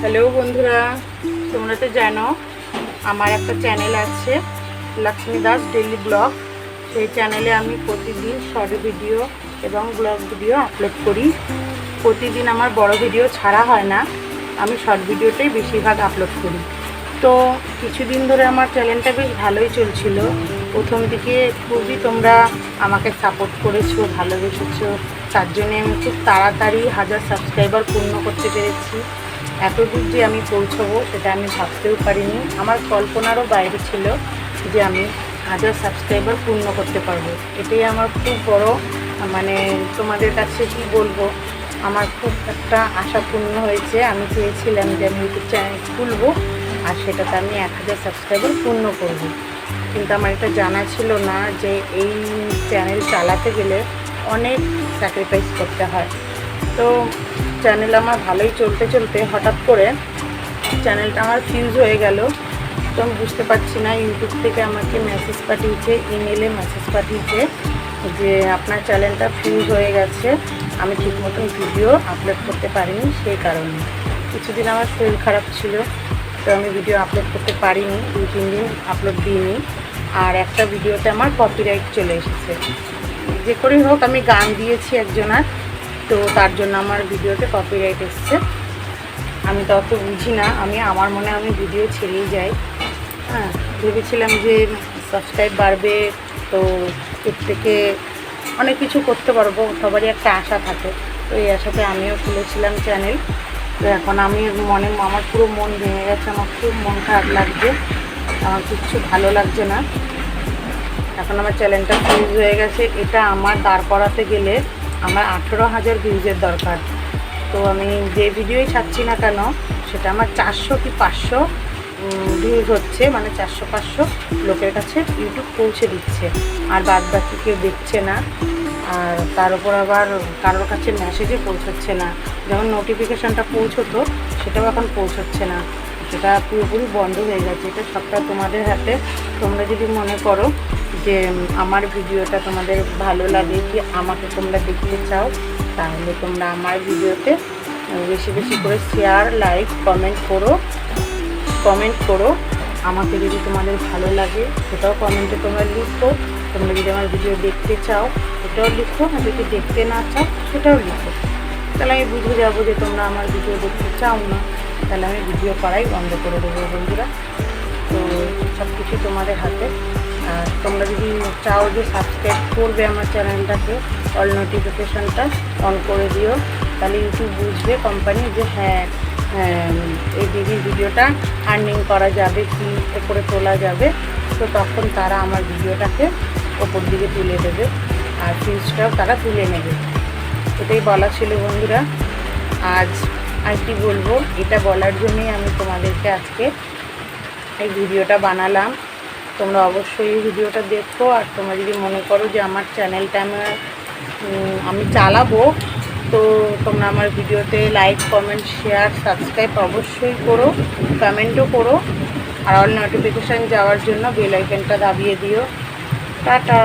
Hello বন্ধুরা, তোমরা তো জানো, আমার একটা চ্যানেল আছে, লক্ষ্মী দাস ডেলি ব্লগ সেই চ্যানেলে আমি প্রতিদিন শর্ট ভিডিও এবং ব্লগ ভিডিও আপলোড করি। প্রতিদিন আমার বড় ভিডিও ছাড়া হয় না, আমি শর্ট ভিডিওটাই বেশিরভাগ আপলোড করি। তো কিছুদিন ধরে আমার চ্যানেলটা বেশ ভালোই চলছিল। প্রথম দিকে খুবই তোমরা আমাকে সাপোর্ট করেছ, ভালোবেসেছো। তার জন্যে আমি খুব তাড়াতাড়ি হাজার সাবস্ক্রাইবার পূর্ণ করতে পেরেছি। এত দূর যে আমি পৌঁছবো সেটা আমি ভাবতেও পারিনি। আমার কল্পনারও বাইরে ছিল যে আমি হাজার সাবস্ক্রাইবার পূর্ণ করতে পারব। এটাই আমার খুব বড় মানে তোমাদের কাছে কি বলব? আমার খুব একটা আশা পূর্ণ হয়েছে। আমি চেয়েছিলাম যে আমি ইউটিউব চ্যানেল খুলবো আর সেটাতে আমি এক হাজার সাবস্ক্রাইবার পূর্ণ করব। কিন্তু আমার এটা জানা ছিল না যে এই চ্যানেল চালাতে গেলে অনেক স্যাক্রিফাইস করতে হয়। তো চ্যানেল আমার ভালোই চলতে চলতে হঠাৎ করে চ্যানেলটা আমার ফিউজ হয়ে গেল। তো আমি বুঝতে পারছি না ইউটিউব থেকে আমাকে মেসেজ পাঠিয়েছে ইমেলে মেসেজ পাঠিয়েছে যে আপনার চ্যানেলটা ফিউজ হয়ে গেছে, আমি ঠিক মতন ভিডিও আপলোড করতে পারিনি সেই কারণে। কিছুদিন আমার শরীর খারাপ ছিল, তো আমি ভিডিও আপলোড করতে পারিনি দুই তিন দিন আপলোড দিইনি। আর একটা ভিডিওতে আমার কপিরাইট চলে এসেছে। যে করেই হোক, আমি গান দিয়েছি একজনার তো তার জন্য আমার ভিডিওতে কপিরাইট এসছে। আমি তো অত বুঝি না, আমি, আমার মনে আমি ভিডিও ছেড়েই যাই। হ্যাঁ ভেবেছিলাম যে সাবস্ক্রাইব বাড়বে, তো এর থেকে অনেক কিছু করতে পারব, সবারই একটা আশা থাকে। তো এই আশাতে আমিও খুলেছিলাম চ্যানেল তো এখন আমি মনে, আমার পুরো মন ভেঙে গেছে, আমার খুব মন খারাপ লাগছে। আমার কিচ্ছু ভালো লাগছে না। এখন আমার চ্যানেলটা ফিউজ হয়ে গেছে, এটা আমার দাঁড় করাতে গেলে আমার আঠেরো হাজার ভিউজের দরকার। তো আমি যে ভিডিওই ছাড়ছি না কেন, সেটা আমার চারশো কি পাঁচশো ভিউজ হচ্ছে মানে চারশো পাঁচশো লোকের কাছে ইউটিউব পৌঁছে দিচ্ছে। আর বাদ বাকি কেউ দেখছে না, আর তার উপর আবার কারোর কাছে মেসেজে পৌঁছচ্ছে না। যেমন নোটিফিকেশানটা পৌঁছতো, সেটাও এখন পৌঁছচ্ছে না। সেটা পুরোপুরি বন্ধ হয়ে গেছে। এটা সবটা তোমাদের হাতে। তোমরা যদি মনে করো যে আমার ভিডিওটা তোমাদের ভালো লাগে কি আমাকে তোমরা দেখতে চাও, তাহলে তোমরা আমার ভিডিওতে বেশি বেশি করে শেয়ার লাইক কমেন্ট করো। কমেন্ট করো। আমাকে যদি তোমাদের ভালো লাগে, সেটাও কমেন্টে তোমরা লিখো। তোমরা যদি আমার ভিডিও দেখতে চাও, সেটাও লিখো। আর যদি দেখতে না চাও, সেটাও লিখো। তাহলে আমি বুঝে যাব যে তোমরা আমার ভিডিও দেখতে চাও না। তাহলে আমি ভিডিও করাই বন্ধ করে দেবো বন্ধুরা। তো সব কিছু তোমাদের হাতে। আর তোমরা যদি চাও যে সাবস্ক্রাইব করবে আমার চ্যানেলটাকে অল নোটিফিকেশানটা অন করে দিও, তাহলে ইউটিউব বুঝবে কোম্পানি যে হ্যাঁ এই দিদির ভিডিওটা আর্নিং করা যাবে, কি করে তোলা যাবে। তো তখন তারা আমার ভিডিওটাকে ওপর দিকে তুলে দেবে আর ফিউজটাও তারা তুলে নেবে। এটাই বলা ছিল বন্ধুরা। আজ আর কি বলব? এটা বলার জন্যই আমি তোমাদেরকে আজকে এই ভিডিওটা বানালাম। তোমরা অবশ্যই এই ভিডিওটা দেখো, আর তোমরা যদি মনে করো যে আমার চ্যানেলটা আমার আমি চালাবো, তো তোমরা আমার ভিডিওতে লাইক কমেন্ট শেয়ার সাবস্ক্রাইব অবশ্যই করো কমেন্টও করো, আর অল নোটিফিকেশান যাওয়ার জন্য বেল আইকনটা দাবিয়ে দিও। টাটা!